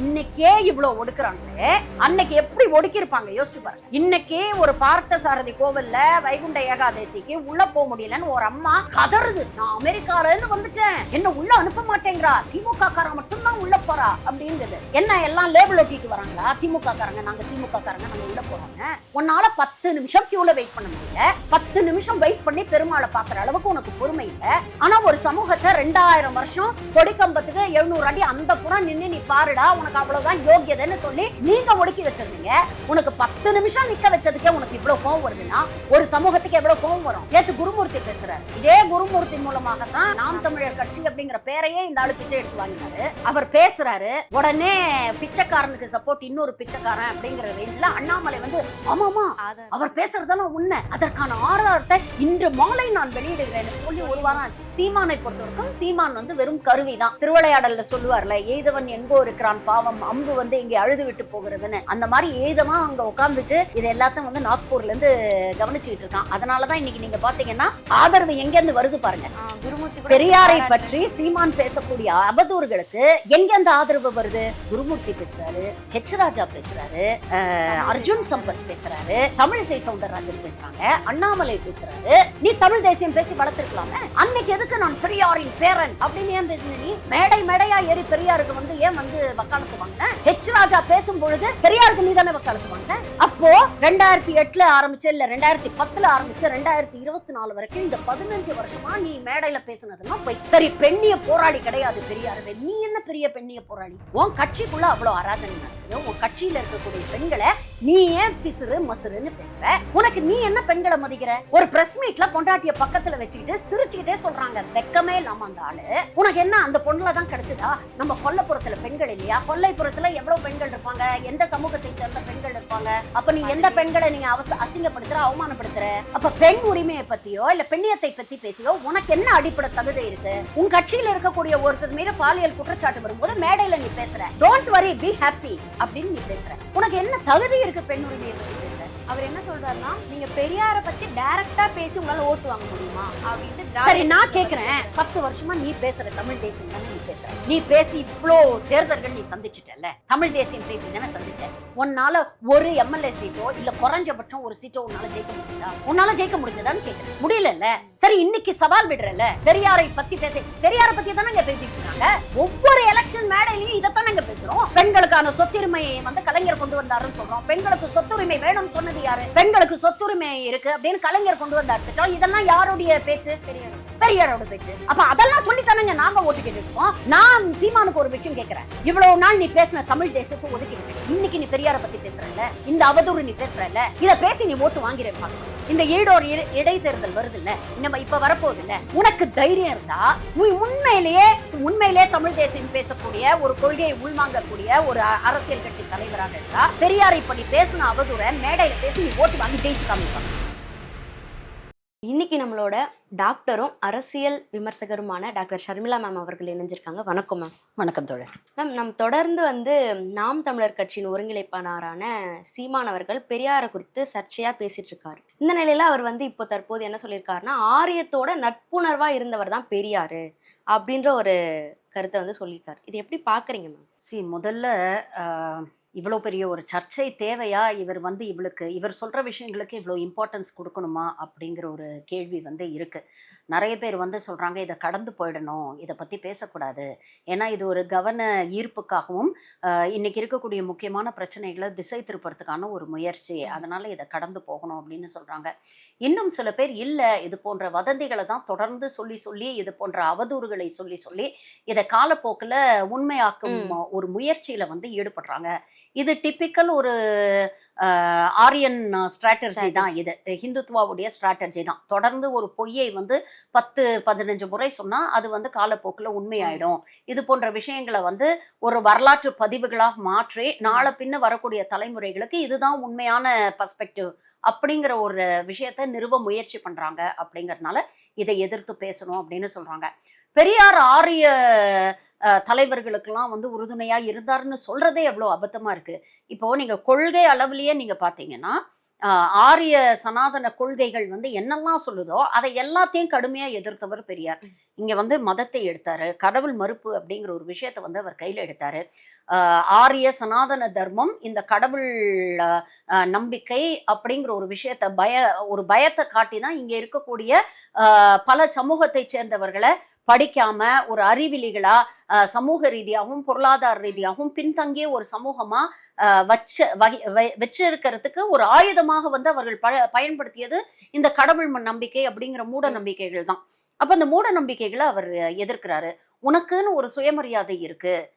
இன்னைக்கே இவ்வளவு ஒடுக்குறாங்களே? அன்னைக்கு எப்படி ஒடுக்கியிருப்பாங்க? யோசிச்சு பாருங்க. இன்னைக்கே ஒரு பார்த்த சாரதி கோவில்ல வைகுண்ட ஏகாதசிக்கு உள்ள போக முடியலன்னு ஒரு அம்மா கதறுது. நான் அமெரிக்கால இருந்து வந்துட்டேன். என்ன உள்ள அனுப்ப மாட்டேங்கிறா. திமுக காரா மட்டும்தான் உள்ள போறா. அப்படிங்கிறது என்ன எல்லாம் லேபிள் ஒட்டிட்டு வராங்களா? திமுக காரங்க நாங்க திமுக காரங்க நாங்க உள்ள போறாங்க. உன்னால பத்து நிமிஷம் கியூல வெயிட் பண்ண முடியல. பத்து நிமிஷம் வெயிட் பண்ணி பெருமாளை பாக்குற அளவுக்கு உனக்கு பொறுமை இல்ல. ஆனா ஒரு சமூகத்தை ரெண்டாயிரம் வருஷம் கொடிக்கம்பத்துக்கு எழுநூறு அடி அந்த புறம் நின்று நீ பாருடா உனக்கு அவ்வளவுதான் யோகியதைன்னு சொல்லி நீங்க ஒடுக்கி வச்சிருந்தீங்க. உனக்கு பத்து நிமிஷம் நிக்க வச்சதுக்கே உனக்கு இவ்வளவு கோவம் வருதுன்னா ஒரு சமூகத்துக்கு எவ்வளவு கோவம் வரும்? நேத்து குருமூர்த்தி பேசுறாரு. இதே குருமூர்த்தி மூலமாக தான் நாம் தமிழர் கட்சி அப்படிங்கிற பேரையே இந்த ஆளு பிச்சை எடுத்து வாங்கினாரு. அவர் பேசுறாரு உடனே பிச்சைக்காரனுக்கு சப்போர்ட் இன்னொரு பிச்சைக்காரன் அப்படிங்கிற ரேஞ்சில அண்ணாமலை வந்து ஆமாமா அவர் பேசுறதெல்லாம் உண்மை. அதற்கான ஆதாரத்தை இன்று மாலை நான் வெளியிடுகிறேன் சொல்லி ஒரு வாரம் ஆச்சு. சீமானை பொறுத்தவரைக்கும் சீமான் வந்து வெறும் கருவிதான். திருவிளையாடல்ல சொல்லுவார்ல எய்தவன் எங்கோ இருக்கிறான் பாவம் அம்பு வந்து இங்கே அழுது விட்டு போகிறதுன்னு. அந்த மாதிரி ஏதமா அங்க உட்கார்ந்துட்டு இது எல்லாத்தையும் வந்து நாக்பூர்ல இருந்து கவனிச்சுக்கிட்டு இருக்கான். அதனாலதான் இன்னைக்கு நீங்க பாத்தீங்கன்னா ஆதரவு எங்க இருந்து வருது பாருங்க. பெரியாரை பற்றி சீமான் பேசக்கூடிய அவதூறுகளுக்கு எங்க அந்த ஆதரவு வருது? குருமூர்த்தி பேசுறாரு ஹெச் ராஜா பேசுறாரு அர்ஜுன் சம்பத் பேசுறாரு தமிழிசை சவுந்தரராஜன் பேசுறாங்க அண்ணாமலை பேசுறாரு. நீ தமிழ் தேசியம் பேசி வளர்த்திருக்கலாமே? அன்னைக்கு எதுக்கு நான் பெரியாரின் பேரன் அப்படின்னு ஏன் பேசுன நீ? மேடை மேடையா ஏறி பெரியாருக்கு வந்து ஏன் வந்து வக்காலத்து ஹெச் ராஜா பேசும் பொழுது பெரியாருக்கு நீ தானே வக்காலத்து அப்போ ரெண்டாயிரத்தி எட்டுல ஆரம்பிச்சு இல்ல ரெண்டாயிரத்தி பத்துல ஆரம்பிச்சு ரெண்டாயிரத்தி இருபத்தி நாலு வரைக்கும் இந்த பதினஞ்சு வருஷமா நீ மேடையில பேசுனதுன்னா போய். சரி பெண்ணிய போராளி கிடையாது பெரியாரு. நீ என்ன பெரிய பெண்ணிய போராளி? உன் கட்சிக்குள்ள அவ்வளவு ஆராதனை நடக்குது. உன் கட்சியில இருக்கக்கூடிய பெண்களை நீ ஏன் பிசுறு மசுறுன்னு பேசுற? உனக்கு நீ என்ன பெண்களை மதிக்கிற? ஒரு பிரஸ் மீட்ல பொண்டாட்டிய பக்கத்துல வச்சுக்கிட்டு சிரிச்சுக்கிட்டே சொல்றாங்க. வெக்கமே இல்லாம அந்த ஆளு. உனக்கு என்ன அந்த பொண்ணுல தான் கிடைச்சதா? நம்ம கொல்லப்புறத்துல பெண்கள் இல்லையா? கொல்லைப்புறத்துல எவ்வளவு பெண்கள் இருப்பாங்க? எந்த சமூகத்தை சேர்ந்த பெண்கள் இருப்பாங்க? அப்ப நீ எந்த பெண்களை நீங்க அவச அசிங்கப்படுத்துற அவமானப்படுத்துற? அப்ப பெண் உரிமையை பத்தியோ இல்ல பெண்ணியத்தை பத்தி பேசியோ உனக்கு என்ன அடிப்படை தகுதி இருக்கு? உன் கட்சியில இருக்கக்கூடிய ஒருத்தர் மீது பாலியல் குற்றச்சாட்டு வரும்போது மேடையில நீ பேசுற. டோன்ட் வரி பி ஹாப்பி அப்படின்னு நீ பேசுற. உனக்கு என்ன தகுதி இருக்கு பெண் உரிமையை பத்தி பேச அவர் என்ன சொல்றாருன்னா நீங்க பெரியார பத்தி டைரக்டா பேசி உங்களால ஓட்டு வாங்க முடியுமா? அப்படின்ட்டு சரி நான் கேக்குறேன். பத்து வருஷமா நீ பேசுற தமிழ் தேசியம் தானே நீ பேசுற? நீ பேசி இவ்வளோ தேர்தல்கள் நீ சந்திச்சிட்டல தமிழ் தேசியம் பேசி தானே சந்திச்ச? உன்னால ஒரு எம்எல்ஏ சீட்டோ இல்ல குறைஞ்சபட்சம் ஒரு சீட்டோ உன்னால ஜெயிக்க முடியுதா? உன்னால ஜெயிக்க முடிஞ்சதான்னு கேக்குறேன். முடியலல்ல. சரி இன்னைக்கு சவால் விடுறல பெரியாரை பத்தி பேச பெரியாரை பத்தி தானே இங்க பேசிட்டு இருக்காங்க. ஒவ்வொரு எலெக்ஷன் மேடையிலையும் இதைத்தான் நாங்க பேசுறோம். பெண்களுக்கான சொத்துரிமையை வந்து கலைஞர் கொண்டு வந்தாருன்னு சொல்றோம். பெண்களுக்கு சொத்துரிமை வேணும்னு சொன்னது யாரு பெண்களுக்கு சொத்துரிமை இருக்கு அப்படின்னு கலைஞர் கொண்டு வந்தார் திட்டம் இதெல்லாம் யாருடைய பேச்சு? பெரியார் பெரியாரோட பேச்சு. அப்ப அதெல்லாம் சொல்லி தானங்க நாங்க ஓட்டு கேட்டுருக்கோம் நான் சீமானுக்கு ஒரு விஷயம் கேக்குறேன். இவ்வளவு நாள் நீ பேசின தமிழ் தேசத்தை ஒதுக்கிட்டு இன்னைக்கு நீ பெரியார பத்தி பேசுறல இந்த அவதூறு நீ பேசுறல இத பேசி நீ ஓட்டு வாங்கிறேன் இந்த ஈடோர் இட- இடைத்தேர்தல் வருது இல்ல நம்ம இப்ப வரப்போகுது இல்ல உனக்கு தைரியம் இருந்தா நீ உண்மையிலேயே உண்மையிலேயே தமிழ் தேசியம் பேசக்கூடிய ஒரு கொள்கையை உள்வாங்கக்கூடிய ஒரு அரசியல் கட்சி தலைவராக இருந்தா பெரியாரை இப்ப நீ பேசின அவதூற மேடையில பேசி நீ ஓட்டு வாங்கி ஜெயிச்சு காமிப்பாங்க இன்னைக்கு நம்மளோட டாக்டரும் அரசியல் விமர்சகருமான டாக்டர் ஷர்மிளா மேம் அவர்கள் இணைஞ்சிருக்காங்க. வணக்கம் மேம். வணக்கம் தோழர். மேம் நம் தொடர்ந்து வந்து நாம் தமிழர் கட்சியின் ஒருங்கிணைப்பாளரான சீமான் அவர்கள் பெரியாரை குறித்து சர்ச்சையா பேசிட்டு இருக்காரு இந்த நிலையில அவர் வந்து இப்போ தற்போது என்ன சொல்லியிருக்காருன்னா ஆரியத்தோட நட்புணர்வா இருந்தவர் தான் பெரியாரு அப்படின்ற ஒரு கருத்தை வந்து சொல்லியிருக்காரு. இது எப்படி பாக்குறீங்க மேம்? சி முதல்ல இவ்வளோ பெரிய ஒரு சர்ச்சை தேவையா? இவர் வந்து இவளுக்கு இவர் சொல்கிற விஷயங்களுக்கு இவ்வளோ இம்பார்ட்டன்ஸ் கொடுக்கணுமா? அப்படிங்கிற ஒரு கேள்வி வந்து இருக்கு. நிறைய பேர் வந்து சொல்றாங்க இதை கடந்து போயிடணும் இதை பத்தி பேசக்கூடாது. ஏன்னா இது ஒரு கவன ஈர்ப்புக்காகவும் ஆஹ், இன்னைக்கு இருக்கக்கூடிய முக்கியமான பிரச்சனைகளை திசை திருப்பறதுக்கான ஒரு முயற்சி. அதனால இதை கடந்து போகணும் அப்படின்னு சொல்றாங்க. இன்னும் சில பேர் இல்லை இது போன்ற வதந்திகளை தான் தொடர்ந்து சொல்லி சொல்லி இது போன்ற அவதூறுகளை சொல்லி சொல்லி இதை காலப்போக்கில் உண்மையாக்கும் ஒரு முயற்சியில வந்து ஈடுபடுறாங்க. இது டிப்பிக்கல் ஒரு ஆரியன் ஸ்ட்ராட்டஜி தான் இது. ஹிந்துத்வாவுடைய ஸ்ட்ராட்டஜி தான். தொடர்ந்து ஒரு பொய்யை வந்து பத்து பதினஞ்சு முறை சொன்னா அது வந்து காலப்போக்கில் உண்மையாயிடும். இது போன்ற விஷயங்களை வந்து ஒரு வரலாற்று பதிவுகளாக மாற்றி நாளை பின்ன வரக்கூடிய தலைமுறைகளுக்கு இதுதான் உண்மையான பர்ஸ்பெக்டிவ் அப்படிங்கிற ஒரு விஷயத்தை நிறுவ முயற்சி பண்றாங்க அப்படிங்கறதுனால இதை எதிர்த்து பேசணும் அப்படின்னு சொல்றாங்க. பெரியார் ஆரிய தலைவர்களுக்கெல்லாம் வந்து உறுதுணையா இருந்தாருன்னு சொல்றதே எவ்வளோ அபத்தமா இருக்கு. இப்போ நீங்க கொள்கை அளவுலயே நீங்க பாத்தீங்கன்னா ஆஹ் ஆரிய சனாதன கொள்கைகள் வந்து என்னெல்லாம் சொல்லுதோ அதை எல்லாத்தையும் கடுமையா எதிர்த்தவர் பெரியார். இங்க வந்து மதத்தை எடுத்தாரு கடவுள் மறுப்பு அப்படிங்கிற ஒரு விஷயத்தை வந்து அவர் கையில எடுத்தாரு. ஆரிய சனாதன தர்மம் இந்த கடவுள் நம்பிக்கை அப்படிங்கிற ஒரு விஷயத்த பய ஒரு பயத்தை காட்டி தான் இங்க இருக்கக்கூடிய பல சமூகத்தை சேர்ந்தவர்களை படிக்காம ஒரு அறிவிலிகளா சமூக ரீதியாகவும் பொருளாதார ரீதியாகவும் பின்தங்கிய ஒரு சமூகமா வச்ச வகை வை- வச்சிருக்கிறதுக்கு ஒரு ஆயுதமாக வந்து அவர்கள் ப பயன்படுத்தியது இந்த கடவுள் ம- நம்பிக்கை அப்படிங்கிற மூட நம்பிக்கைகள் தான். அப்ப அந்த மூட நம்பிக்கைகளை அவர் எதிர்க்கிறாரு. உனக்குன்னு ஒரு சுயமரியாதை இருக்கு.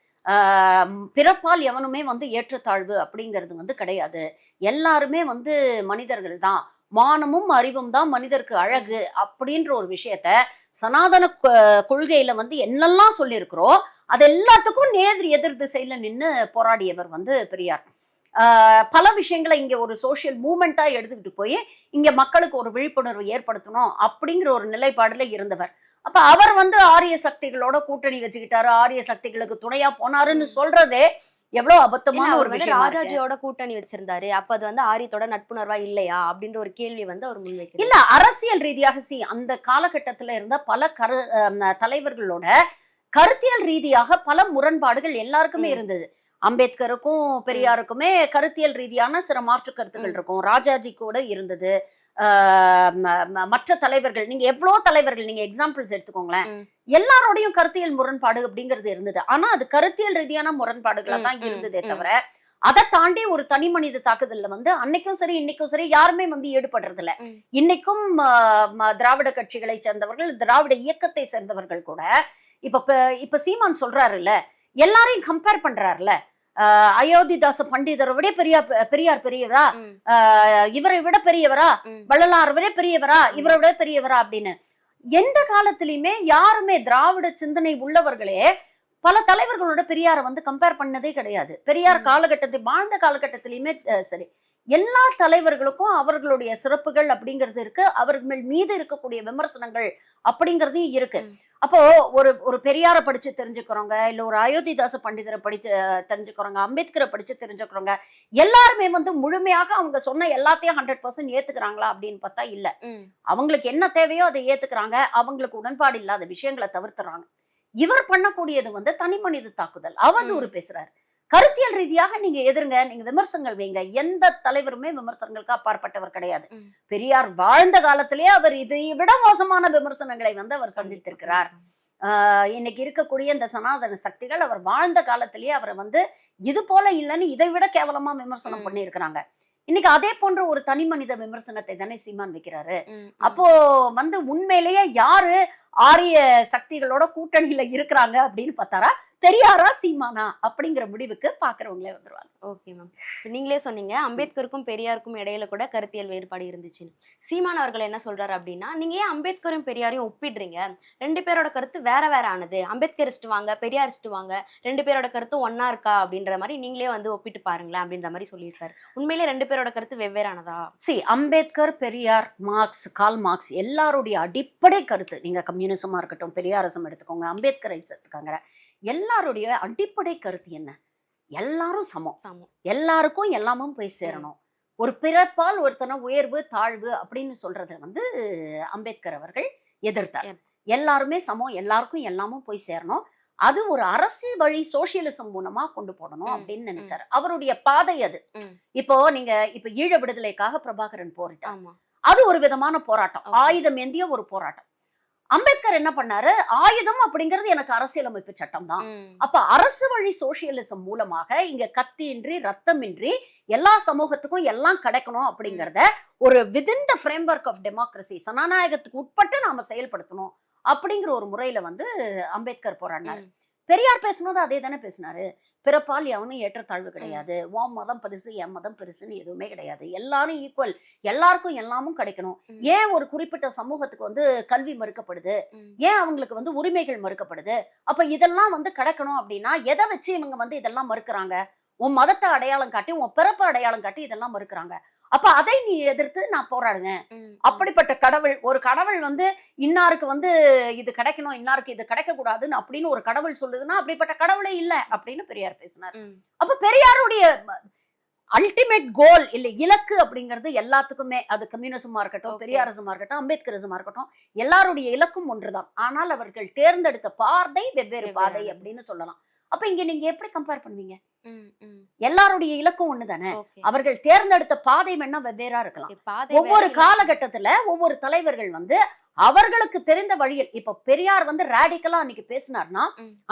பிறப்பால் எவனுமே வந்து ஏற்றத்தாழ்வு அப்படிங்கிறது வந்து கிடையாது. எல்லாருமே வந்து மனிதர்கள் தான். மானமும் அறிவும் தான் மனிதருக்கு அழகு அப்படின்ற ஒரு விஷயத்த சனாதன கொள்கையில வந்து என்னெல்லாம் சொல்லியிருக்கிறோம் அது எல்லாத்துக்கும் நேர் எதிர் திசையில நின்று போராடியவர் வந்து பெரியார். பல விஷயங்களை இங்க ஒரு சோஷியல் மூமெண்டா எடுத்துக்கிட்டு போய் இங்க மக்களுக்கு ஒரு விழிப்புணர்வு ஏற்படுத்தணும் அப்படிங்கிற ஒரு நிலைப்பாடுல இருந்தவர். அப்ப அவர் வந்து ஆரிய சக்திகளோட கூட்டணி வச்சுக்கிட்டாரு ஆரிய சக்திகளுக்கு துணையா போனாருன்னு சொல்றதே எவ்வளவு அபத்தமான ஒரு விஷயம் ராஜாஜியோட கூட்டணி வச்சிருந்தாரு. அப்ப அது வந்து ஆரியத்தோட நட்புணர்வா இல்லையா? அப்படின்ற ஒரு கேள்வி வந்து அவர் முன்வைக்கிறார். இல்ல அரசியல் ரீதியாக சி அந்த காலகட்டத்துல இருந்த பல கரு தலைவர்களோட கருத்தியல் ரீதியாக பல முரண்பாடுகள் எல்லாருக்குமே. இருந்தது. அம்பேத்கருக்கும் பெரியாருக்குமே கருத்தியல் ரீதியான சில மாற்று கருத்துக்கள் ம். இருக்கும். ராஜாஜி கூட இருந்தது. மற்ற தலைவர்கள் நீங்க எவ்வளோ தலைவர்கள் நீங்க எக்ஸாம்பிள்ஸ் எடுத்துக்கோங்களேன். எல்லாரோடையும் கருத்தியல் முரண்பாடு அப்படிங்கிறது இருந்தது ஆனா அது கருத்தியல் ரீதியான முரண்பாடுகளா தான் இருந்ததே. தவிர அதை தாண்டி ஒரு தனி மனித தாக்குதல்ல வந்து அன்னைக்கும் சரி இன்னைக்கும் சரி யாருமே வந்து ஈடுபடுறது இல்ல. இன்னைக்கும் திராவிட கட்சிகளை சேர்ந்தவர்கள் திராவிட இயக்கத்தை சேர்ந்தவர்கள் கூட இப்ப இப்ப சீமான் சொல்றாருல்ல எல்லாரையும் கம்பேர் பண்றாருல ஆஹ், அயோத்திதாச பண்டிதரை விட பெரியார் பெரியார் பெரியவரா? இவரை விட பெரியவரா. வள்ளலாரை விட பெரியவரா? இவரை விட பெரியவரா அப்படின்னு. எந்த காலத்திலயுமே யாருமே திராவிட சிந்தனை உள்ளவர்களே பல தலைவர்களோட பெரியாரை வந்து கம்பேர் பண்ணதே கிடையாது. பெரியார். காலகட்டத்தை வாழ்ந்த காலகட்டத்திலயுமே சரி எல்லா தலைவர்களுக்கும் அவர்களுடைய சிறப்புகள் அப்படிங்கிறது இருக்கு. அவர்கள் மீது இருக்கக்கூடிய விமர்சனங்கள் அப்படிங்கறதையும் இருக்கு. அப்போ ஒரு ஒரு பெரியாரை படிச்சு தெரிஞ்சுக்கிறவங்க இல்ல ஒரு அயோத்திதாச பண்டிதரை படிச்சு அஹ், தெரிஞ்சுக்கிறவங்க அம்பேத்கரை படிச்சு தெரிஞ்சுக்கிறவங்க எல்லாருமே வந்து முழுமையாக அவங்க சொன்ன எல்லாத்தையும் ஹண்ட்ரட் பர்சன்ட் ஏத்துக்கிறாங்களா அப்படின்னு பார்த்தா இல்ல. அவங்களுக்கு என்ன தேவையோ அதை ஏத்துக்கிறாங்க. அவங்களுக்கு உடன்பாடு இல்லாத விஷயங்களை தவிர்த்துறாங்க. இவர் பண்ணக்கூடியது வந்து தனி மனித தாக்குதல். அவதூறு பேசுறாரு. கருத்தியல் ரீதியாக நீங்க எதிருங்க நீங்க விமர்சனங்கள் வைங்க எந்த தலைவருமே விமர்சனங்களுக்கு அப்பாற்பட்டவர் கிடையாது. பெரியார் வாழ்ந்த காலத்திலேயே அவர் இதை விட மோசமான விமர்சனங்களை வந்து அவர் சந்தித்திருக்கிறார் ஆஹ் இன்னைக்கு இருக்கக்கூடிய இந்த சனாதன சக்திகள் அவர் வாழ்ந்த காலத்திலேயே அவரை வந்து இது போல இல்லைன்னு இதை விட கேவலமா விமர்சனம். பண்ணியிருக்கிறாங்க இன்னைக்கு அதே போன்ற ஒரு தனி மனித விமர்சனத்தை தானே சீமான் வைக்கிறாரு. அப்போ வந்து உண்மையிலேயே யாரு ஆரிய சக்திகளோட கூட்டணியில இருக்கிறாங்க அப்படின்னு பார்த்தாரா? பெரியாரா சீமானா அப்படிங்கிற முடிவுக்கு பாக்குறவங்களே வந்துருவாங்க. Okay ma'am. நீங்களே சொன்னீங்க அம்பேத்கருக்கும் பெரியாருக்கும் இடையில கூட கருத்தியல் வேறுபாடு இருந்துச்சுன்னு சீமான் அவர்கள் என்ன சொல்றாரு அப்படின்னா நீங்க ஏன் அம்பேத்கரும் பெரியாரையும் ஒப்பிடுறீங்க? ரெண்டு பேரோட கருத்து வேற வேற ஆனது. அம்பேத்கரிஸ்ட் வாங்க பெரியாரிஸ்ட் வாங்க ரெண்டு பேரோட கருத்து ஒண்ணா இருக்கா அப்படின்ற மாதிரி நீங்களே வந்து ஒப்பிட்டு பாருங்களேன் அப்படின்ற மாதிரி சொல்லியிருக்காரு. உண்மையிலே ரெண்டு பேரோட கருத்து வெவ்வேறானதா? See Ambedkar Periyar Marx Karl Marx எல்லாருடைய அடிப்படை கருத்து நீங்க கம்யூனிசமா இருக்கட்டும் பெரியாரிசம் எடுத்துக்கோங்க அம்பேத்கரை எடுத்துக்கோங்க எல்லாருடைய அடிப்படை கருத்து என்ன? எல்லாரும் சமம். சமம். எல்லாருக்கும் எல்லாமும் போய் சேரணும். ஒரு பிறப்பால் ஒருத்தனை உயர்வு தாழ்வு அப்படின்னு சொல்றத வந்து அம்பேத்கர் அவர்கள் எதிர்த்தார். எல்லாருமே சமம் எல்லாருக்கும் எல்லாமும் போய் சேரணும். அது ஒரு அரசு வழி சோசியலிசம் மூலமா கொண்டு போடணும் அப்படின்னு. நினைச்சாரு. அவருடைய பாதை அது. இப்போ நீங்க இப்ப ஈழ விடுதலைக்காக பிரபாகரன் போரிட்டார். அது ஒரு விதமான போராட்டம். ஆயுதம் ஏந்திய ஒரு போராட்டம். அம்பேத்கர் என்ன பண்ணாரு ஆயுதம் அப்படிங்கிறது எனக்கு அரசியலமைப்பு சட்டம் தான். அப்ப அரசு வழி சோசியலிசம் மூலமாக இங்க கத்தியின்றி ரத்தமின்றி எல்லா சமூகத்துக்கும் எல்லாம் கிடைக்கணும் அப்படிங்கறத ஒரு within the framework of democracy சனாநாயகத்துக்கு உட்பட்டு நாம செயல்படுத்தணும் அப்படிங்கிற ஒரு முறையில வந்து அம்பேத்கர் போராடினாரு. பெரியார் பேசுனது அதே தானே பேசினாரு பிறப்பால் எவனும் ஏற்றத்தாழ்வு கிடையாது. உன் மதம் பெருசு என் மதம் பெருசுன்னு எதுவுமே கிடையாது. எல்லாரும் ஈக்குவல் எல்லாருக்கும் எல்லாமும் கிடைக்கணும். ஏன் ஒரு குறிப்பிட்ட சமூகத்துக்கு வந்து கல்வி மறுக்கப்படுது. ஏன் அவங்களுக்கு வந்து உரிமைகள் மறுக்கப்படுது? அப்ப இதெல்லாம் வந்து கிடைக்கணும் அப்படின்னா எதை வச்சு இவங்க வந்து இதெல்லாம் மறுக்கிறாங்க? உன் மதத்தை அடையாளம் காட்டி உன் பிறப்பு அடையாளம் காட்டி இதெல்லாம் மறுக்கிறாங்க. அப்ப அதை நீ எதிர்த்து நான் போராடுவேன். ம். அப்படிப்பட்ட கடவுள் ஒரு கடவுள் வந்து இன்னாருக்கு வந்து இது கிடைக்கணும் இன்னாருக்கு இது கிடைக்க கூடாதுன்னு அப்படின்னு ஒரு கடவுள் சொல்லுதுன்னா அப்படிப்பட்ட கடவுளே இல்ல அப்படின்னு பெரியார் பேசினார். அப்ப பெரியாருடைய அல்டிமேட் கோல் இல்ல இலக்கு அப்படிங்கிறது எல்லாத்துக்குமே அது கம்யூனிசமா இருக்கட்டும். பெரியாரிசமா இருக்கட்டும் அம்பேத்கரிசமா இருக்கட்டும் எல்லாருடைய இலக்கும் ஒன்றுதான் ஆனால் அவர்கள் தேர்ந்தெடுத்த பாதை வெவ்வேறு பாதை. அப்படின்னு சொல்லலாம் அப்ப இங்க நீங்க எப்படி கம்பேர் பண்ணுவீங்க. எல்லாருடைய இலக்கும் ஒண்ணுதானே. அவர்கள் தேர்ந்தெடுத்த பாதை வேணா வெவ்வேறா இருக்கலாம் ஒவ்வொரு. காலகட்டத்துல ஒவ்வொரு தலைவர்கள் வந்து அவர்களுக்கு தெரிந்த வழியில் இப்ப பெரியார் வந்து ரேடிக்கலா அன்னைக்கு பேசினார்னா.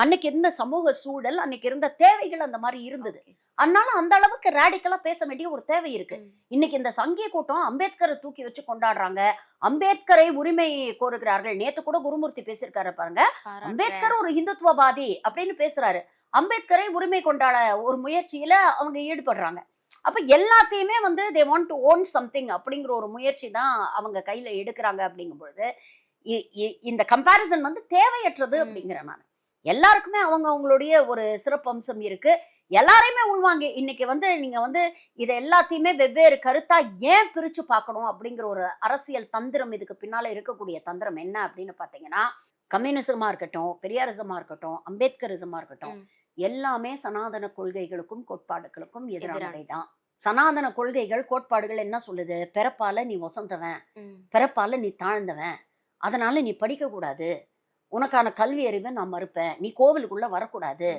அன்னைக்கு இருந்த சமூக சூழல் அன்னைக்கு இருந்த தேவைகள் அந்த மாதிரி இருந்தது. அதனால அந்த அளவுக்கு ரேடிக்கலா பேச வேண்டிய ஒரு தேவை இருக்கு. இன்னைக்கு இந்த சங்கிய கூட்டம் அம்பேத்கரை தூக்கி வச்சு கொண்டாடுறாங்க அம்பேத்கரை உரிமை கோருகிறார்கள் நேத்து கூட குருமூர்த்தி பேசியிருக்காரு பாருங்க. அம்பேத்கர் ஒரு இந்துத்துவவாதி அப்படின்னு பேசுறாரு அம்பேத்கரை உரிமை கொண்டாட ஒரு முயற்சியில அவங்க ஈடுபடுறாங்க அப்ப எல்லாத்தையுமே வந்து they want to own something அப்படிங்கிற ஒரு முயற்சி தான் அவங்க கையில எடுக்கிறாங்க அப்படிங்கும் பொழுது இந்த கம்பாரிசன் வந்து தேவையற்றது. அப்படிங்கிறேன் நான் எல்லாருக்குமே அவங்க அவங்களுடைய ஒரு சிறப்பம்சம் இருக்கு எல்லாரையுமே உள்வாங்க இன்னைக்கு வந்து நீங்க வந்து இதை எல்லாத்தையுமே வெவ்வேறு கருத்தா ஏன் பிரிச்சு பார்க்கணும் அப்படிங்கிற ஒரு அரசியல் தந்திரம் இதுக்கு பின்னால இருக்கக்கூடிய தந்திரம் என்ன அப்படின்னு பாத்தீங்கன்னா கம்யூனிசமா இருக்கட்டும் பெரியாரிசமா இருக்கட்டும் அம்பேத்கரிசமா இருக்கட்டும். எல்லாமே சனாதன கொள்கைகளுக்கும் கோட்பாடுகளுக்கும் எதிரானவை. தான். சனாதன கொள்கைகள் கோட்பாடுகள் என்ன சொல்லுது? பிறப்பால நீ வசந்தவன். ம். பிறப்பால நீ தாழ்ந்தவன். அதனால நீ படிக்க கூடாது உனக்கான கல்வி அறிவை நான் மறுப்பேன். நீ கோவிலுக்குள்ள வரக்கூடாது.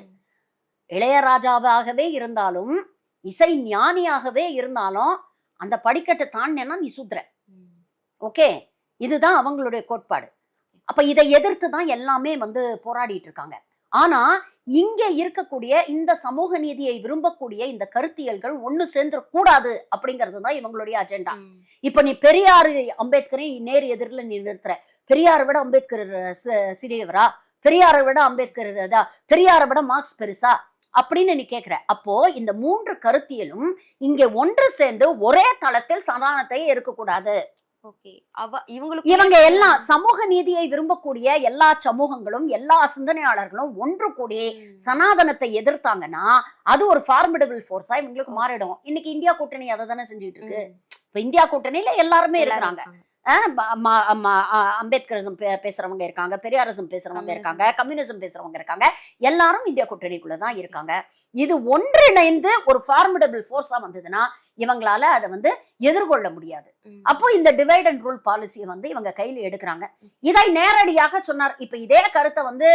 இளையராஜாவாகவே இருந்தாலும் இசை ஞானியாகவே இருந்தாலும் அந்த படிக்கட்டை தாண்டினா நீ சுத்துற. ஓகே? இதுதான் அவங்களுடைய கோட்பாடு. அப்ப இதை எதிர்த்து தான் எல்லாமே வந்து போராடிட்டு இருக்காங்க. ஆனா இங்க இருக்கக்கூடிய இந்த சமூக நீதியை விரும்பக்கூடிய இந்த கருத்தியல்கள் ஒண்ணு சேர்ந்துட கூடாது அப்படிங்கிறது தான் இவங்களுடைய அஜெண்டா. இப்ப நீ பெரியாரு அம்பேத்கரை நேர் எதிரில் நீ நிறுத்துற. பெரியாரை விட அம்பேத்கர் சிறியவரா? பெரியாரை விட அம்பேத்கர் இதா? பெரியாரை விட மார்க்ஸ் பெருசா? அப்படின்னு நீ கேக்குற. அப்போ இந்த மூன்று கருத்தியலும் இங்க ஒன்று சேர்ந்து ஒரே தளத்தில் சனாதனத்தை இருக்கக்கூடாது. இவங்க எல்லாம் சமூக நீதியை விரும்பக்கூடிய எல்லா சமூகங்களும் எல்லா சிந்தனையாளர்களும் ஒன்று கூடி. சனாதனத்தை எதிர்த்தாங்கன்னா அது ஒரு ஃபார்மிடபிள் ஃபோர்ஸா இவங்களுக்கு மாறிடும். இன்னைக்கு இந்தியா கூட்டணி அதை தானே செஞ்சுட்டு இருக்கு. இப்ப இந்தியா கூட்டணியில எல்லாருமே இருக்கிறாங்க. அம்பேத்கரிசம் பேசுறவங்க இருக்காங்க பெரியாரிசம் பேசுறவங்க இருக்காங்க கம்யூனிசம் பேசுறவங்க இருக்காங்க. எல்லாரும் இந்தியா கூட்டணிக்குள்ள தான் இருக்காங்க. இது ஒன்றிணைந்து ஒரு ஃபார்மிடபிள் ஃபோர்ஸா வந்ததுன்னா இவங்களால அதை வந்து எதிர்கொள்ள முடியாது. அப்போ இந்த டிவைட் அண்ட் ரூல் பாலிசியை வந்து இவங்க கையில எடுக்கிறாங்க. இதை நேரடியாக சொன்னார். இப்ப இதே கருத்தை வந்து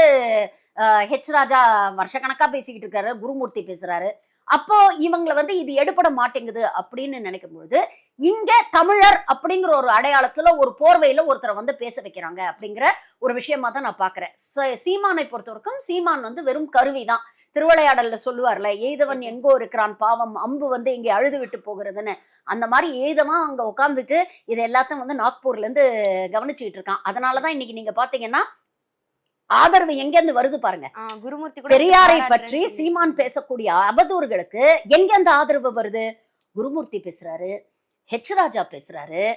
ஹெச் ராஜா வருஷக்கணக்கா பேசிக்கிட்டு இருக்காரு குருமூர்த்தி பேசுறாரு. அப்போ இவங்களை வந்து இது எடுபட மாட்டேங்குது அப்படின்னு நினைக்கும் பொழுது இங்க தமிழர் அப்படிங்கிற ஒரு அடையாளத்துல ஒரு போர்வையில ஒருத்தரை வந்து பேச வைக்கிறாங்க அப்படிங்கிற ஒரு விஷயமா தான் நான் பாக்குறேன். ச- சீமானை பொறுத்த வரைக்கும் சீமான் வந்து வெறும் கருவிதான். திருவிளையாடல்ல சொல்லுவார்ல எய்தவன் எங்கோ இருக்கிறான் பாவம் அம்பு வந்து இங்கே அழுது விட்டு போகிறதுன்னு. அந்த மாதிரி ஏதவன் அங்க உட்காந்துட்டு இது எல்லாத்தையும் வந்து நாக்பூர்ல இருந்து கவனிச்சுக்கிட்டு இருக்கான். அதனாலதான் இன்னைக்கு நீங்க பாத்தீங்கன்னா ஆதரவு எங்க இருந்து வருது பாருங்க. குருமூர்த்தி பெரியாரை பற்றி. சீமான் பேசக்கூடிய அவதூறுகளுக்கு எங்க அந்த ஆதரவு வருது? குருமூர்த்தி பேசுறாரு ஹெச் ராஜா பேசுறாரு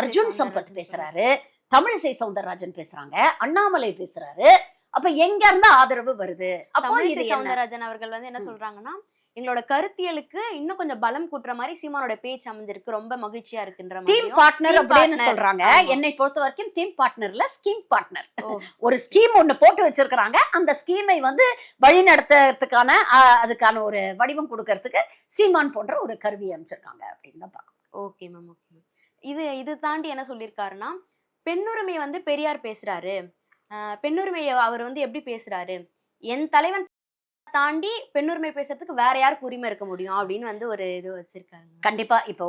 அர்ஜுன் சம்பத் பேசுறாரு. தமிழிசை சவுந்தரராஜன் பேசுறாங்க அண்ணாமலை பேசுறாரு. அப்ப எங்க இருந்து ஆதரவு வருது? அப்போ சவுந்தரராஜன் அவர்கள் வந்து என்ன. சொல்றாங்கன்னா எங்களோட கருத்தியலுக்கு இன்னும் கொஞ்சம் பலம் கூட்டுற மாதிரி சீமானோட பேச்சு அமைஞ்சிருக்கு. ரொம்ப மகிழ்ச்சியா இருக்குன்ற டீம் பார்ட்னர் அப்படின்னு. சொல்றாங்க. என்னை பொறுத்த வரைக்கும் டீம் பார்ட்னர்ல ஸ்கீம் பார்ட்னர். ஒரு ஸ்கீம் ஒண்ணு போட்டு வச்சிருக்கிறாங்க. அந்த ஸ்கீமை வந்து வழி நடத்துறதுக்கான அதுக்கான ஒரு வடிவம் கொடுக்கறதுக்கு சீமான் போன்ற ஒரு கருவி அமைச்சிருக்காங்க அப்படின்னு தான் பார்க்கணும். ஓகே மேம் ஓகே இது இது தாண்டி என்ன சொல்லியிருக்காருன்னா பெண்ணுரிமை வந்து பெரியார் பேசுறாரு. பெண்ணுரிமையை அவர் வந்து எப்படி பேசுறாரு? என் தலைவன் தாண்டி பெண்ணுரிமை பேசுறதுக்கு வேற யாருக்கு உரிமை இருக்க முடியும்? அப்படின்னு வந்து ஒரு இது வச்சிருக்காரு கண்டிப்பா. இப்போ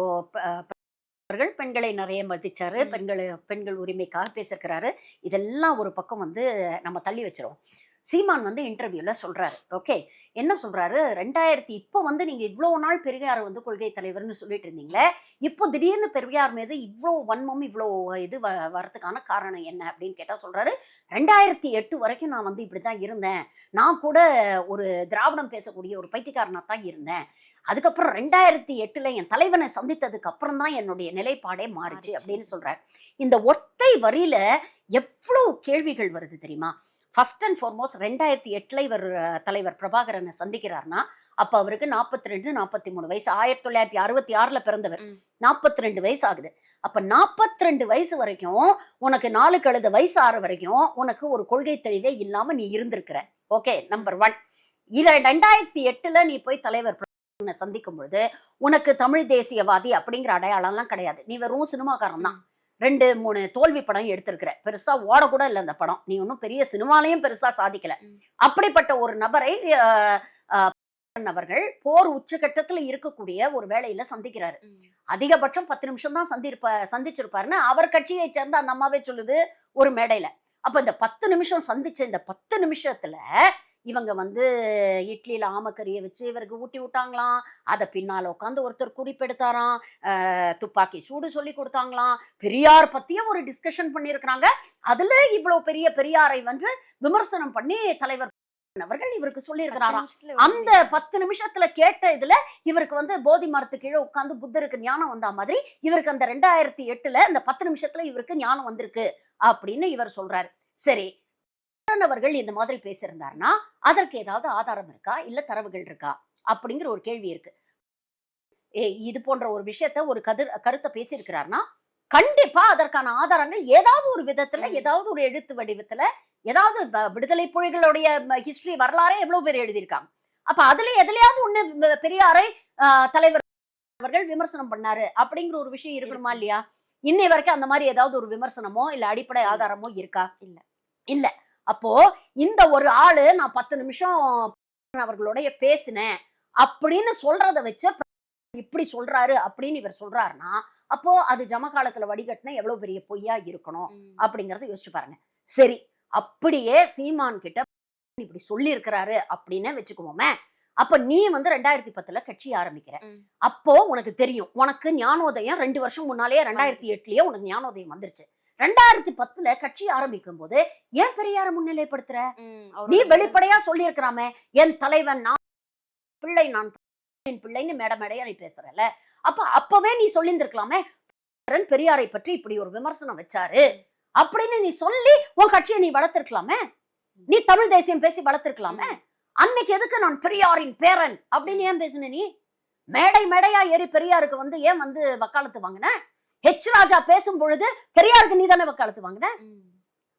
அவர்கள் பெண்களை நிறைய மதிச்சாரு. பெண்கள் பெண்கள் உரிமைக்காக பேசிருக்கிறாரு. இதெல்லாம் ஒரு பக்கம் வந்து நம்ம தள்ளி வச்சிருவோம். சீமான் வந்து இன்டர்வியூல சொல்றாரு. ஓகே என்ன சொல்றாரு? ரெண்டாயிரத்தி இப்போ வந்து நீங்க இவ்வளவு நாள் பெரியார் வந்து கொள்கை தலைவர்னு சொல்லிட்டு இருந்தீங்களே இப்போ திடீர்னு பெரியார் மீது இவ்வளோ வன்மம் இவ்வளோ இது வ- வரதுக்கான காரணம் என்ன அப்படின்னு கேட்டா சொல்றாரு ரெண்டாயிரத்தி எட்டு வரைக்கும் நான் வந்து இப்படிதான் இருந்தேன். நான் கூட ஒரு திராவிடம் பேசக்கூடிய ஒரு பைத்தியக்காரனா தான் இருந்தேன். அதுக்கப்புறம் ரெண்டாயிரத்தி எட்டுல என் தலைவனை சந்தித்ததுக்கு அப்புறம் தான் என்னுடைய நிலைப்பாடே மாறிச்சு. அப்படின்னு சொல்றாரு. இந்த ஒத்தை வரியில எவ்வளவு கேள்விகள் வருது தெரியுமா? ஃபர்ஸ்ட் அண்ட் ஃபார்மோஸ்ட் ரெண்டாயிரத்தி எட்டுல இவர் தலைவர் பிரபாகரனை சந்திக்கிறார்னா அப்ப அவருக்கு நாற்பத்தி ரெண்டு நாற்பத்தி மூணு வயசு. ஆயிரத்தி தொள்ளாயிரத்தி அறுபத்தி ஆறுல பிறந்தவர். நாற்பத்தி ரெண்டு வயசு ஆகுது. அப்ப நாற்பத்தி ரெண்டு வயசு வரைக்கும் உனக்கு நாலு கழுத வயசு ஆறு வரைக்கும் உனக்கு ஒரு கொள்கை தெளிவே இல்லாம நீ இருந்திருக்கிற. ஓகே நம்பர் ஒன் இத ரெண்டாயிரத்தி எட்டுல நீ போய் தலைவர் சந்திக்கும் பொழுது உனக்கு தமிழ் தேசியவாதி அப்படிங்கிற அடையாளம்லாம் கிடையாது. நீ வெறும் சினிமாக்காரன் தான் ரெண்டு மூணு தோல்வி படம் எடுத்திருக்கிற. பெருசா ஓட கூட இல்லை அந்த படம். நீ ஒன்றும் பெரிய சினிமாலையும் பெருசா சாதிக்கல. அப்படிப்பட்ட ஒரு நபரை அவர்கள் போர் உச்சகட்டத்துல இருக்கக்கூடிய ஒரு வேலையில சந்திக்கிறாரு. அதிகபட்சம் பத்து நிமிஷம் தான் சந்திருப்ப சந்திச்சிருப்பாருன்னு அவர் கட்சியை சேர்ந்த அந்த அம்மாவே சொல்லுது ஒரு மேடையில. அப்ப இந்த பத்து நிமிஷம் சந்திச்ச இந்த பத்து நிமிஷத்துல இவங்க வந்து இட்லியில ஆமக்கறியை வச்சு இவருக்கு ஊட்டி விட்டாங்களாம். அதை பின்னால உட்காந்து ஒருத்தர் குறிப்பெடுத்தாராம். துப்பாக்கி சூடு சொல்லி கொடுத்தாங்களாம். பெரியார் பத்தியே ஒரு டிஸ்கஷன் பண்ணியிருக்கிறாங்க. அதுல இவ்வளவு பெரிய பெரியாரை வந்து விமர்சனம் பண்ணி தலைவர் அவர்கள் இவருக்கு சொல்லியிருக்கிறாராம். அந்த பத்து நிமிஷத்துல கேட்ட இதுல இவருக்கு வந்து போதி மரத்து கீழே உட்கார்ந்து புத்தருக்கு ஞானம் வந்தா மாதிரி இவருக்கு அந்த ரெண்டாயிரத்தி எட்டுல இந்த பத்து நிமிஷத்துல இவருக்கு ஞானம் வந்திருக்கு அப்படின்னு இவர் சொல்றாரு. சரி கண்ணன் அவர்கள் இந்த மாதிரி பேசியிருந்தாருன்னா அதற்கு ஏதாவது ஆதாரம் இருக்கா இல்ல தரவுகள் இருக்கா அப்படிங்கிற ஒரு கேள்வி இருக்கு இது போன்ற ஒரு விஷயத்த ஒரு கதிர் கருத்தை பேசியிருக்கிறாருன்னா கண்டிப்பா அதற்கான ஆதாரங்கள் ஏதாவது ஒரு விதத்துல. ஏதாவது ஒரு எழுத்து வடிவத்துல ஏதாவது விடுதலை புலிகளுடைய ஹிஸ்டரி வரலாறே எவ்வளவு பேர் எழுதியிருக்காங்க அப்ப அதுல எதுலயாவது ஒண்ணு பெரியாரை தலைவர் அவர்கள் விமர்சனம் பண்ணாரு அப்படிங்கிற ஒரு விஷயம் இருக்கணுமா இருக்கு. இல்லையா இன்னை வரைக்கும் அந்த மாதிரி ஏதாவது ஒரு விமர்சனமோ இல்ல அடிப்படை. ஆதாரமோ இருக்கா இல்ல. இல்ல அப்போ இந்த ஒரு ஆளு நான் பத்து நிமிஷம் அவர்களுடைய பேசினேன். அப்படின்னு சொல்றத வச்சு இப்படி சொல்றாரு அப்படின்னு இவர் சொல்றாருன்னா அப்போ அது ஜமகாலத்துல வடிகட்டின எவ்வளவு பெரிய பொய்யா இருக்கணும் அப்படிங்கறத யோசிச்சு பாருங்க. சரி அப்படியே சீமான் கிட்ட இப்படி சொல்லி இருக்கிறாரு அப்படின்னு வச்சுக்குவோமே. அப்ப நீ வந்து ரெண்டாயிரத்தி பத்துல கட்சி ஆரம்பிக்கிற. அப்போ உனக்கு தெரியும். உனக்கு ஞானோதயம் ரெண்டு வருஷம் முன்னாலேயே ரெண்டாயிரத்தி எட்டுலயே உனக்கு ஞானோதயம் வந்துருச்சு. ரெண்டாயிரத்தி பத்துல கட்சி ஆரம்பிக்கும் போது ஏன் பெரியார முன்னிலைப்படுத்துற? நீ வெளிப்படையா சொல்லி இருக்கிறாமே என் தலைவன் நான் பிள்ளை நான் பிள்ளைன்னு மேட மேடையா நீ பேசுறல அப்ப அப்பவே நீ சொல்லியிருந்திருக்கலாமே பெரியாரை பற்றி இப்படி ஒரு விமர்சனம் வச்சாரு. அப்படின்னு நீ சொல்லி உன் கட்சியை நீ வளர்த்திருக்கலாமே? நீ தமிழ் தேசியம் பேசி வளர்த்திருக்கலாமே? அன்னைக்கு எதுக்கு நான் பெரியாரின் பேரன் அப்படின்னு ஏன் பேசுன நீ? மேடை மேடையா ஏறி பெரியாருக்கு வந்து ஏன் வந்து வக்காலத்து வாங்கின? ஹெச் ராஜா பேசும் பொழுது பெரியாருக்கு நீ தானே வக்காலத்து வாங்கின?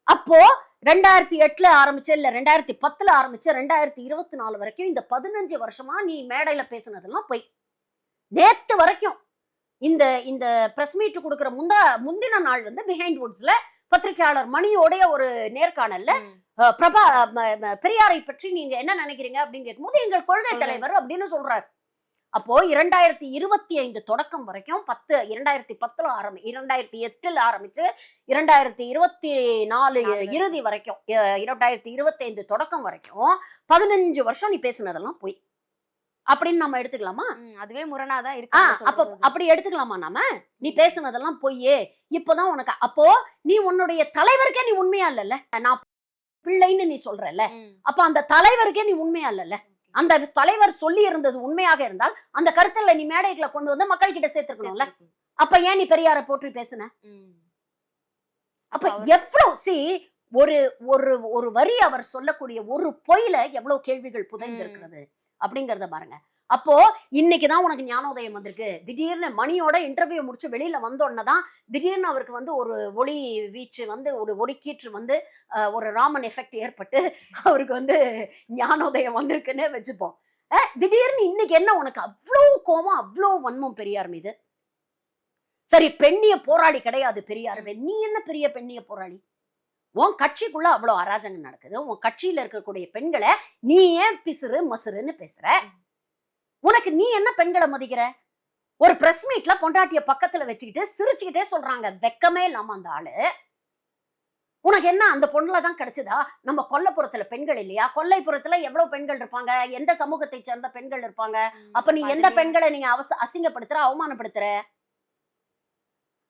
அப்போ ரெண்டாயிரத்தி எட்டுல ஆரம்பிச்ச இல்ல ரெண்டாயிரத்தி பத்துல ஆரம்பிச்ச ரெண்டாயிரத்தி இருபத்தி நாலு வரைக்கும் இந்த பதினஞ்சு வருஷமா நீ மேடையில பேசுனதெல்லாம் போய். நேத்து வரைக்கும் இந்த இந்த பிரஸ் மீட் கொடுக்கிற முந்தா முந்தின நாள் வந்து பிஹைண்ட் வுட்ஸ்ல பத்திரிகையாளர் மணியோடைய ஒரு நேர்காணல்ல பிரபா பெரியாரை பற்றி நீங்க என்ன நினைக்கிறீங்க அப்படின்னு கேட்கும்போது எங்கள் கொள்கை. தலைவர் அப்படின்னு சொல்றாரு. அப்போ இரண்டாயிரத்தி இருபத்தி ஐந்து தொடக்கம் வரைக்கும் பத்து இரண்டாயிரத்தி பத்துல ஆரம்பி இரண்டாயிரத்தி எட்டுல ஆரம்பிச்சு இரண்டாயிரத்தி இருபத்தி நாலு. இறுதி வரைக்கும் இரண்டாயிரத்தி இருபத்தி ஐந்து தொடக்கம் வரைக்கும் பதினஞ்சு வருஷம் நீ பேசுனதெல்லாம் போய். அப்படின்னு நம்ம எடுத்துக்கலாமா? அதுவே முரணாதான் இருக்கு அப்ப அப்படி எடுத்துக்கலாமா நாம? நீ பேசுனதெல்லாம் பொய்யே. இப்பதான் உனக்கு அப்போ நீ உன்னுடைய தலைவருக்கே நீ உண்மையா இல்லல்ல? நான் பிள்ளைன்னு நீ சொல்றல அப்ப அந்த தலைவருக்கே நீ உண்மையா இல்லல்ல? அந்த தலைவர் சொல்லி இருந்தது உண்மையாக இருந்தால் அந்த கருத்துல நீ மேடைகளை கொண்டு வந்து மக்கள் கிட்ட சேர்த்துக்கணும்ல அப்ப ஏன் நீ பெரியார போற்றி பேசுன? அப்ப எவ்வளவு சி ஒரு ஒரு ஒரு வரி அவர் சொல்லக்கூடிய ஒரு பொய்ல எவ்வளவு கேள்விகள் புதைந்திருக்கிறது அப்படிங்கறத பாருங்க. அப்போ இன்னைக்குதான் உனக்கு ஞானோதயம் வந்திருக்கு. திடீர்னு மணியோட இன்டர்வியூ முடிச்சு வெளியில வந்தோடனே தான் திடீர்னு அவருக்கு வந்து ஒரு ஒளி வீச்சு வந்து ஒரு ஒளிக்கீற்று வந்து ஒரு ராமன் எஃபெக்ட் ஏற்பட்டு அவருக்கு வந்து ஞானோதயம் வந்திருக்குன்னே வச்சுப்போம். திடீர்னு இன்னைக்கு என்ன உனக்கு? அவ்வளோ கோவம் அவ்வளோ வன்மம் பெரியார் மீது. சரி பெண்ணிய போராளி கிடையாது பெரியார் நீ என்ன பெரிய பெண்ணிய போராளி? உன் கட்சிக்குள்ள அவ்வளோ அராஜகம் நடக்குது. உன் கட்சியில இருக்கக்கூடிய பெண்களை நீ ஏன் பிசுறு மசுறுன்னு பேசுற? உனக்கு நீ என்ன பெண்களை மதிக்கிற? ஒரு பிரஸ் மீட்ல பொண்டாட்டிய பக்கத்துல வச்சுக்கிட்டு சிரிச்சுக்கிட்டே சொல்றாங்க. வெக்கமே இல்லாம அந்த ஆளு. உனக்கு என்ன அந்த பொண்ணுல தான் கிடைச்சதா? நம்ம கொல்லப்புறத்துல பெண்கள் இல்லையா? கொல்லைப்புறத்துல எவ்வளவு பெண்கள் இருப்பாங்க? எந்த சமூகத்தை சேர்ந்த பெண்கள் இருப்பாங்க? அப்ப நீ எந்த பெண்களை நீங்க அவச அசிங்கப்படுத்துற அவமானப்படுத்துற?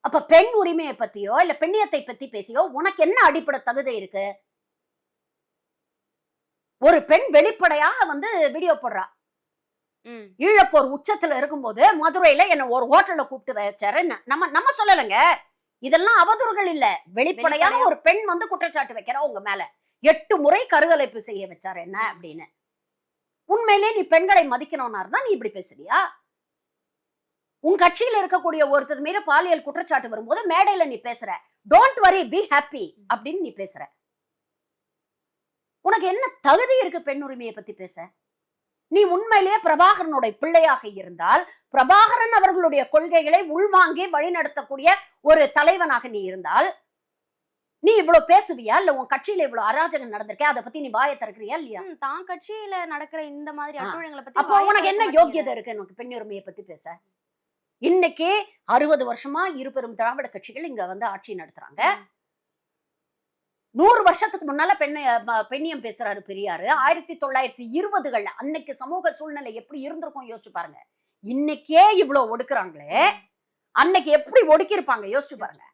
அப்ப பெண் உரிமையை பத்தியோ இல்ல பெண்ணியத்தை பத்தி பேசியோ உனக்கு என்ன அடிப்படை தகுதி இருக்கு? ஒரு பெண் வெளிப்படையாக வந்து வீடியோ போடுறா. ஈழப்போர் உச்சத்துல இருக்கும்போது மதுரையில என்ன ஒரு ஹோட்டல்ல கூப்பிட்டு வச்சாரு நம்ம நம்ம சொல்லலைங்க. இதெல்லாம் அவதூறுகள் இல்ல. வெளிப்படையான வெளிப்படையா. ஒரு பெண் வந்து குற்றச்சாட்டு வைக்கிறா உங்க மேல. எட்டு முறை கருகலைப்பு செய்ய வச்சாரு என்ன அப்படின்னு. உண்மையிலே நீ பெண்களை மதிக்கணும்னா தான் நீ இப்படி பேசுறியா? உன் கட்சியில இருக்கக்கூடிய ஒருத்தர் மீது பாலியல் குற்றச்சாட்டு வரும்போது மேடையில நீ பேசுற. டோன்ட் வரி பி ஹாப்பி அப்படின்னு நீ பேசுற. உனக்கு என்ன தகுதி இருக்கு பெண் உரிமையை பத்தி பேச? நீ உண்மையிலேயே பிரபாகரனுடைய பிள்ளையாக இருந்தால் பிரபாகரன் அவர்களுடைய கொள்கைகளை உள்வாங்கி வழிநடத்தக்கூடிய ஒரு தலைவனாக நீ இருந்தால் நீ இவ்வளவு பேசுவியா? இல்ல உன் கட்சியில இவ்வளவு அராஜகம் நடந்திருக்கே அதை பத்தி நீ வாயை திறக்கிறியா இல்லையா? தான் கட்சியில நடக்கிற இந்த மாதிரி ஆ. அட்டூழியங்களை பத்தி அப்போ உனக்கு என்ன யோக்கியதை இருக்கு? உனக்கு பெண் உரிமையை பத்தி பேச. இன்னைக்கு அறுபது வருஷமா இரு பெரும் திராவிட கட்சிகள் இங்க வந்து ஆட்சி நடத்துறாங்க. நூறு வருஷத்துக்கு முன்னால பெண்ண பெண்ணியம் பேசுறாரு பெரியாரு. ஆயிரத்தி தொள்ளாயிரத்தி இருபதுகள்ல அன்னைக்கு சமூக சூழ்நிலை எப்படி இருந்திருக்கும் யோசிச்சு பாருங்க. இன்னைக்கே இவ்வளவு ஒடுக்குறாங்களே. அன்னைக்கு எப்படி ஒடுக்கியிருப்பாங்க? யோசிச்சு பாருங்க.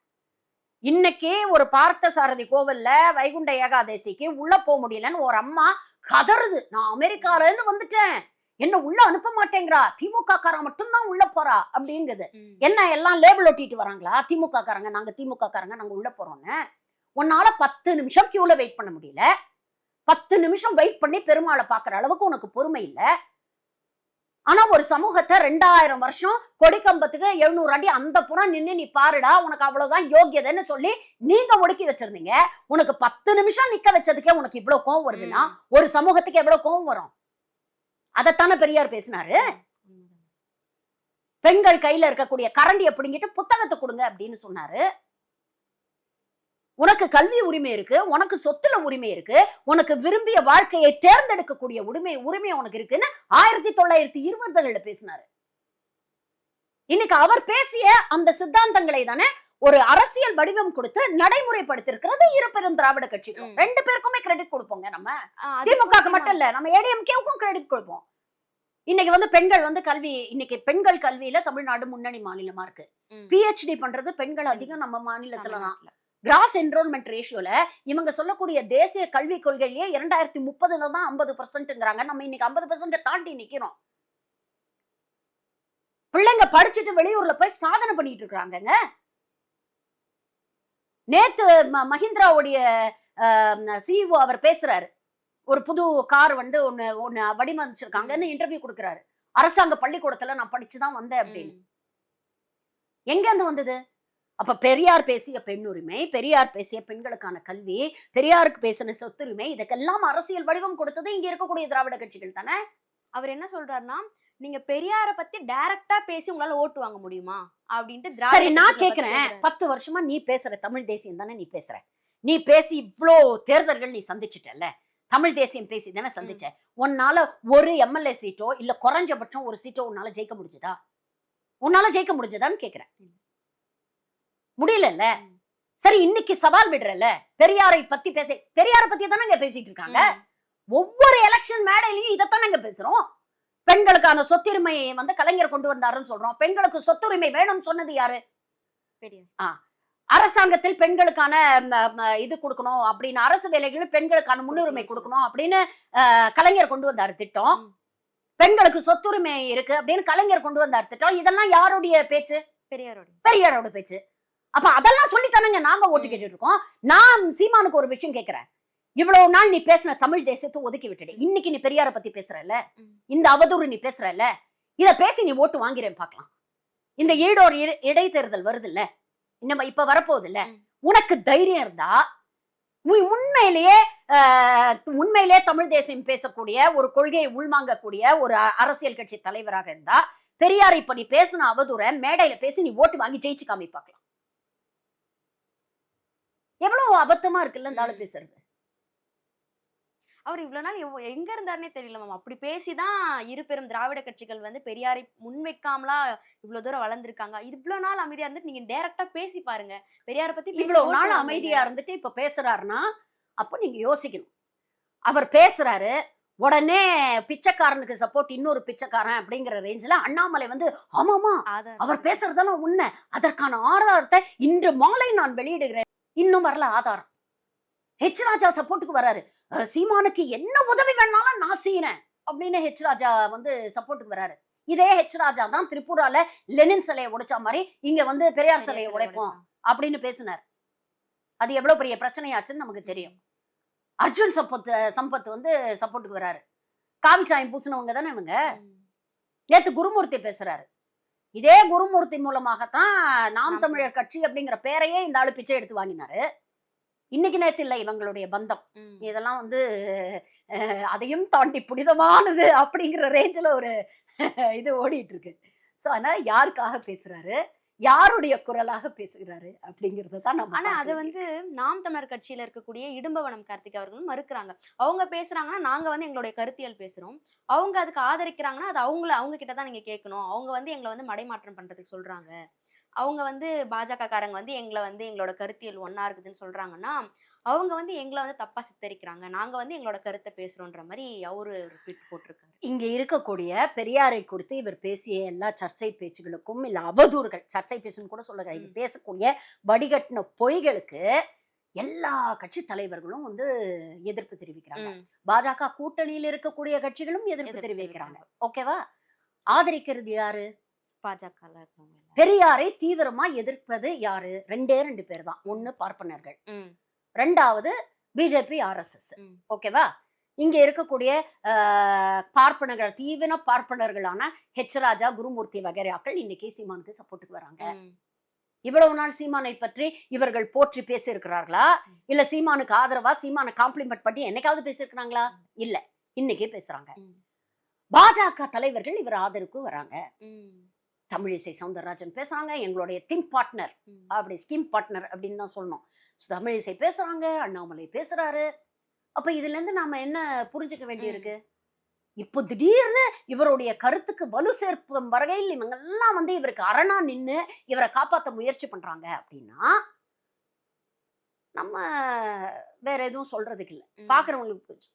இன்னைக்கே ஒரு பார்த்த சாரதி கோவில்ல வைகுண்ட ஏகாதசிக்கு உள்ள போக முடியலன்னு ஒரு அம்மா கதறுது. நான் அமெரிக்கால இருந்து வந்துட்டேன். என்ன உள்ள அனுப்ப மாட்டேங்கிறா. திமுக காரா மட்டும்தான் உள்ள போறா. அப்படிங்குது. என்ன எல்லாம் லேபிள் ஒட்டிட்டு வராங்களா? திமுக காரங்க நாங்க திமுக காரங்க நாங்க உள்ள போறோம்னு. உன்னால பத்து நிமிஷம் கியூல வெயிட் பண்ண முடியல. பத்து நிமிஷம் வெயிட் பண்ணி பெருமாளை பாக்குற அளவுக்கு உனக்கு பொறுமை இல்ல. ஆனா ஒரு சமூகத்தை ரெண்டாயிரம் வருஷம் கொடிக்கம்பத்துக்கு எழுநூறு அடி அந்த புறம் நின்னு நீ பாருடா உனக்கு அவ்வளவுதான் யோகியதைன்னு சொல்லி நீங்க ஒடுக்கி வச்சிருந்தீங்க. உனக்கு பத்து நிமிஷம் நிக்க வச்சதுக்கே உனக்கு இவ்வளவு கோவம் வருதுன்னா ஒரு சமூகத்துக்கு எவ்வளவு கோவம் வரும்? அதைத்தானே பெரியார் பேசினாரு. பெண்கள் கையில இருக்கக்கூடிய கரண்டியை பிடுங்கிட்டு புத்தகத்தை கொடுங்க அப்படின்னு சொன்னாரு. உனக்கு கல்வி உரிமை இருக்கு உனக்கு சொத்துல உரிமை இருக்கு உனக்கு விரும்பிய வாழ்க்கையை தேர்ந்தெடுக்கக்கூடிய உரிமை உரிமை உனக்கு இருக்குன்னு ஆயிரத்தி தொள்ளாயிரத்தி இருபதுகள்ல பேசினாரு. இன்னைக்கு அவர் பேசிய அந்த சித்தாந்தங்களை தானே ஒரு அரசியல் வடிவம் கொடுத்து நடைமுறைப்படுத்திருக்கிறது இரு பெரும் திராவிட ம். ரெண்டு பேருக்குமே கிரெடிட் கொடுப்போங்க நம்ம. முக்கியமா- மட்டும் இல்ல நம்ம ஏடிஎம்கேவுக்கும் கிரெடிட் கொடுப்போம். இன்னைக்கு வந்து பெண்கள் வந்து கல்வி இன்னைக்கு பெண்கள் கல்வியில தமிழ்நாடு முன்னணி மாநிலமா இருக்கு. பிஹெச்டி பண்றது பெண்கள் அதிகம் நம்ம மாநிலத்துல தான் தமிழ்நாட்டுல. கிராஸ் என்ரோல்மெண்ட் ரேஷியோல இவங்க சொல்லக்கூடிய தேசிய கல்விக் கொள்கையிலேயே இரண்டாயிரத்தி முப்பதுல தான் ஐம்பது பர்சன்ட்ங்கிறாங்க நம்ம இன்னைக்கு ஐம்பது பர்சன்ட் தாண்டி நிக்கிறோம். பிள்ளைங்க படிச்சுட்டு வெளியூர்ல போய் சாதனை பண்ணிட்டு இருக்காங்கங்க. நேத்து மஹிந்திராவுடைய சிஇஓ அவர் பேசுறாரு. ஒரு புது கார் வந்து ஒண்ணு ஒண்ணு வடிவமைச்சிருக்காங்கன்னு இன்டர்வியூ கொடுக்குறாரு. அரசாங்க பள்ளிக்கூடத்துல நான் படிச்சுதான் வந்தேன் அப்படின்னு. எங்க இருந்து வந்தது? அப்ப பெரியார் பேசிய பெண் உரிமை பெரியார் பேசிய பெண்களுக்கான கல்வி பெரியாருக்கு பேசின சொத்துரிமை இதுக்கெல்லாம் அரசியல் வடிவம் கொடுத்தது இங்க இருக்கக்கூடிய திராவிட கட்சிகள் தானே? அவர் என்ன சொல்றாருன்னா நீங்க பெரியார பத்தி டைரக்டா பேசி உங்களால ஓட்டு வாங்க முடியுமா? அப்படின்ட்டு சரி நான் கேக்குறேன். பத்து வருஷமா நீ பேசுற தமிழ் தேசியம் தானே நீ பேசுற? நீ பேசி இவ்ளோ தேர்தல்கள் நீ சந்திச்சிட்டல்ல? தமிழ் தேசியம் பேசி தானே சந்திச்ச? உன்னால ஒரு எம்எல்ஏ சீட்டோ இல்ல குறைஞ்சபட்சம் ஒரு சீட்டோ உன்னால ஜெயிக்க முடிஞ்சதா? உன்னால ஜெயிக்க முடிஞ்சதான்னு கேக்குறேன். முடியலல்ல. சரி இன்னைக்கு சவால் விடுறல பெரியாரை பத்தி பேச பெரியாரை பத்தி தானே பேசிட்டு இருக்காங்க. ஒவ்வொரு எலெக்ஷன் மேடையிலயும் இதைத்தான் நாங்க பேசுறோம். பெண்களுக்கான சொத்துரிமையை வந்து கலைஞர் கொண்டு வந்தாருன்னு சொல்றோம். பெண்களுக்கு சொத்துரிமை வேணும்னு சொன்னது யாரு? அரசாங்கத்தில் பெண்களுக்கான இது கொடுக்கணும் அப்படின்னு அரசு வேலைகளில் பெண்களுக்கான முன்னுரிமை கொடுக்கணும். அப்படின்னு கலைஞர் கொண்டு வந்தார் திட்டம். பெண்களுக்கு சொத்துரிமை இருக்கு அப்படின்னு கலைஞர் கொண்டு வந்தார் திட்டம். இதெல்லாம் யாருடைய பேச்சு? பெரியாரோட. பெரியாரோட பேச்சு. அப்ப அதெல்லாம் சொல்லித்தானங்க நாங்க ஓட்டு ம். கேட்டுட்டு இருக்கோம் நான் சீமானுக்கு ஒரு விஷயம் கேக்குறேன். இவ்வளவு நாள் நீ பேசின தமிழ் தேசத்தை ஒதுக்கி விட்டுடு. இன்னைக்கு நீ பெரியார பத்தி பேசுறல. இந்த அவதூறு நீ பேசுறல இத பேசி நீ ஓட்டு வாங்கிறேன் பார்க்கலாம் இந்த ஈடோர் இடைத்தேர்தல் வருது இல்ல இன்னும் இப்ப வரப்போகுது இல்ல. உனக்கு தைரியம் இருந்தா உண்மையிலேயே உண்மையிலேயே தமிழ் தேசியம் பேசக்கூடிய ஒரு கொள்கையை உள்வாங்கக்கூடிய ஒரு அரசியல் கட்சி தலைவராக இருந்தா பெரியார் இப்ப நீ பேசின அவதூற மேடையில பேசி நீ ஓட்டு வாங்கி ஜெயிச்சு காமி பார்க்கலாம் எவ்வளவு அபத்தமா இருக்குல்ல இந்த ஆளு. பேசுறது? அவர் இவ்வளவு நாள் எங்க இருந்தாருன்னே தெரியல மேம் அப்படி பேசிதான் இரு பெரும் திராவிட கட்சிகள் வந்து பெரியாரை முன்வைக்காமலா இவ்வளவு தூரம் வளர்ந்திருக்காங்க. இவ்வளவு நாள் அமைதியா இருந்துட்டு நீங்க டைரக்டா பேசி பாருங்க. பெரியார பத்தி இவ்வளவு நாள். அமைதியா இருந்துட்டு இப்ப பேசுறாருன்னா அப்ப நீங்க யோசிக்கணும். அவர் பேசுறாரு உடனே பிச்சைக்காரனுக்கு சப்போர்ட் இன்னொரு பிச்சைக்காரன் அப்படிங்கிற ரேஞ்சில அண்ணாமலை வந்து ஆமாமா. அவர் பேசுறதெல்லாம் உண்மை. அதற்கான ஆதாரத்தை இன்று மாலை நான் வெளியிடுகிறேன். இன்னும் வரல ஆதாரம். ஹெச் ராஜா சப்போர்ட்டுக்கு வராரு. சீமானுக்கு என்ன உதவி வேணாலும் நான் செய்யறேன் அப்படின்னு ஹெச் ராஜா வந்து சப்போர்ட்டுக்கு வராரு. இதே ஹெச் ராஜா தான் திரிபுரால லெனின் சிலையை உடைச்ச மாதிரி இங்க வந்து பெரியார் சிலையை உடைப்போம். அப்படின்னு பேசினார். அது எவ்வளவு பெரிய பிரச்சனையாச்சுன்னு நமக்கு தெரியும். அர்ஜுன் சம்பத் சம்பத் வந்து சப்போர்ட்டுக்கு வராரு. காவி சாயம் பூசினவங்க தானே இவங்க. நேத்து குருமூர்த்தி பேசுறாரு. இதே குருமூர்த்தி மூலமாகத்தான் நாம் நாம் தமிழர் கட்சி அப்படிங்கிற பேரையே இந்த ஆளு பிச்சை எடுத்து வாங்கினாரு. இன்னைக்கு நேத்து இல்லை இவங்களுடைய பந்தம். இதெல்லாம் வந்து அதையும் தாண்டி புனிதமானது அப்படிங்கிற ரேஞ்சில் ஒரு இது ஓடிட்டு இருக்கு. ஸோ அதனால யாருக்காக பேசுறாரு? யாருடைய குரலாக பேசுகிறாரு அப்படிங்கறத தான் நம்ம ஆனா அது. வந்து நாம் தமிழர் கட்சியில இருக்கக்கூடிய இடும்பவனம் கார்த்திக் அவர்களும் மறுக்கிறாங்க. அவங்க பேசுறாங்கன்னா நாங்க வந்து எங்களுடைய கருத்தியல் பேசுறோம். அவங்க அதுக்கு ஆதரிக்கிறாங்கன்னா அது அவங்கள அவங்க கிட்ட தான் நீங்க கேட்கணும். அவங்க வந்து எங்களை வந்து மடைமாற்றம் பண்றதுக்கு சொல்றாங்க. அவங்க வந்து பாஜக காரங்க வந்து எங்களை வந்து எங்களோட கருத்தியல் ஒண்ணா இருக்குதுன்னு சொல்றாங்கன்னா அவங்க வந்து எங்களை வந்து தப்பா சித்தரிக்கிறாங்க. நாங்க வந்து எங்களோட கருத்தை பேசுறோன்ற மாதிரி அவரு ரிப்பீட் போட்டிருக்காரு. இங்க இருக்கக்கூடிய பெரியாரை கொடுத்து இவர் பேசிய எல்லா சர்ச்சை பேச்சுகளுக்கும் இல்ல அவதூறுகள் சர்ச்சை பேச்சுன்னு கூட சொல்லுங்க இவர். பேசக்கூடிய வடிகட்டின பொய்களுக்கு எல்லா கட்சி தலைவர்களும் வந்து எதிர்ப்பு தெரிவிக்கிறாங்க. பாஜக கூட்டணியில் இருக்கக்கூடிய கட்சிகளும் எதிர்ப்பு தெரிவிக்கிறாங்க. ஓகேவா? ஆதரிக்கிறது யாரு? பாஜக. பெரியாரை தீவிரமா எதிர்ப்பது யாரு? ரெண்டே ரெண்டு பேர் தான். ஒண்ணு பார்ப்பனர்கள். ரெண்டாவது பிஜேபி ஆர்எஸ்எஸ். ஓகேவா? இங்க இருக்கக்கூடிய பார்ப்பனர்கள் தீவிர பார்ப்பனர்களான ஹெச் ராஜா குருமூர்த்தி வகைராக்கள் இன்னைக்கு சீமானுக்கு சப்போர்ட்டுக்கு வராங்க. இவ்வளவு நாள் சீமானை பற்றி இவர்கள் போற்றி பேசியிருக்கிறார்களா? இல்ல சீமானுக்கு ஆதரவா சீமானை காம்ப்ளிமெண்ட் பண்ணி என்னைக்காவது பேசியிருக்கிறாங்களா? இல்ல. இன்னைக்கே பேசுறாங்க. பாஜக தலைவர்கள் இவர் ஆதரவுக்கு வராங்க. தமிழிசை சவுந்தரராஜன் பேசுறாங்க எங்களுடைய திம் பார்ட்னர். அப்படி ஸ்கீம் பார்ட்னர் அப்படின்னு தான் சொல்லணும். தமிழிசை பேசுறாங்க அண்ணாமலை பேசுறாரு. அப்ப இதுல இருந்து நாம என்ன புரிஞ்சுக்க வேண்டியிருக்கு? இப்போ திடீர்னு இவருடைய கருத்துக்கு வலு சேர்க்கும் வகையில் இவங்க எல்லாம் வந்து இவருக்கு அரணா நின்னு இவரை காப்பாத்த முயற்சி பண்றாங்க அப்படின்னா நம்ம வேற எதுவும் சொல்றதுக்கு இல்ல. ம். பாக்குறவங்களுக்கு